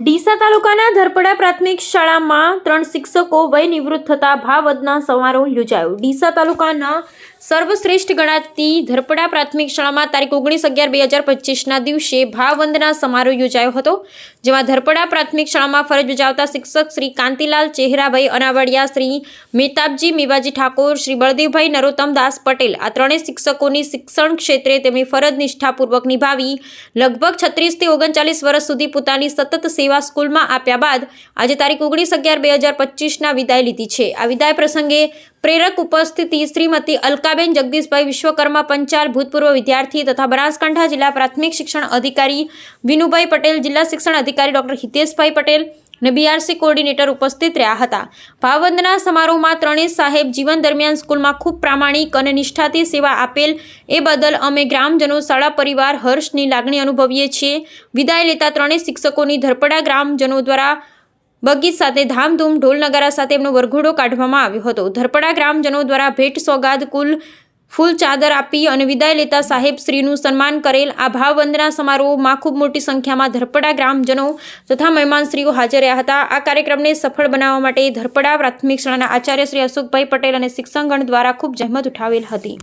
ડીસા તાલુકાના ધરપડા પ્રાથમિક શાળામાં ત્રણ શિક્ષકો વય નિવૃત્ત થતા ભાવદના સમારોહ યોજાયો. ડીસા તાલુકાના સર્વશ્રેષ્ઠ ગણાતી ધરપડા પ્રાથમિક શાળામાં તારીખ ઓગણીસ અગિયાર બે હજાર પચીસના દિવસે ભાવવંદના સમારોહ યોજાયો હતો, જેમાં ધરપડા પ્રાથમિક શાળામાં ફરજ બજાવતા શિક્ષક શ્રી કાંતિલાલ ચહેરાભાઈ, અનાવડિયા શ્રી મેતાબજી મેવાજી ઠાકોર, શ્રી બળદેવભાઈ નરોત્તમ દાસ પટેલ આ ત્રણેય શિક્ષકોની શિક્ષણ ક્ષેત્રે તેમની ફરજ નિષ્ઠાપૂર્વક નિભાવી લગભગ છત્રીસથી ઓગણચાલીસ વર્ષ સુધી પોતાની સતત સેવા સ્કૂલમાં આપ્યા બાદ આજે તારીખ ઓગણીસ અગિયાર બે હજાર પચીસના વિદાય લીધી છે. આ વિદાય પ્રસંગે પ્રેરક ઉપસ્થિતિ શ્રીમતી અલકાબેન જગદીશભાઈ વિશ્વકર્મા પંચાલ ભૂતપૂર્વ વિદ્યાર્થી તથા બનાસકાંઠા જિલ્લા પ્રાથમિક શિક્ષણ અધિકારી વિનુભાઈ પટેલ જિલ્લા શિક્ષણ અધિકારી ડોક્ટર હિતેશભાઈ પટેલ અને બીઆરસી કોર્ડિનેટર ઉપસ્થિત રહ્યા હતા. ભાવવંદના સમારોહમાં ત્રણેય સાહેબ જીવન દરમિયાન સ્કૂલમાં ખૂબ પ્રામાણિક અને નિષ્ઠાથી સેવા આપેલ, એ બદલ અમે ગ્રામજનો, શાળા પરિવાર, હર્ષની લાગણી અનુભવીએ છીએ. વિદાય લેતા ત્રણેય શિક્ષકોની ધરપડા ગ્રામજનો દ્વારા બગીચ સાથે ધામધૂમ ઢોલ નગારા સાથે એમનો વરઘોડો કાઢવામાં આવ્યો હતો. ધરપડા ગ્રામજનો દ્વારા ભેટ સોગાદ કુલ ફૂલ ચાદર આપી અને વિદાય લેતા સાહેબ શ્રીનું સન્માન કરેલ આ ભાવવંદના સમારોહમાં ખૂબ મોટી સંખ્યામાં ધરપડા ગ્રામજનો તથા મહેમાનશ્રીઓ હાજર રહ્યા હતા. આ કાર્યક્રમને સફળ બનાવવા માટે ધરપડા પ્રાથમિક શાળાના આચાર્ય શ્રી અશોકભાઈ પટેલ અને શિક્ષણગણ દ્વારા ખૂબ જહેમત ઉઠાવેલ હતી.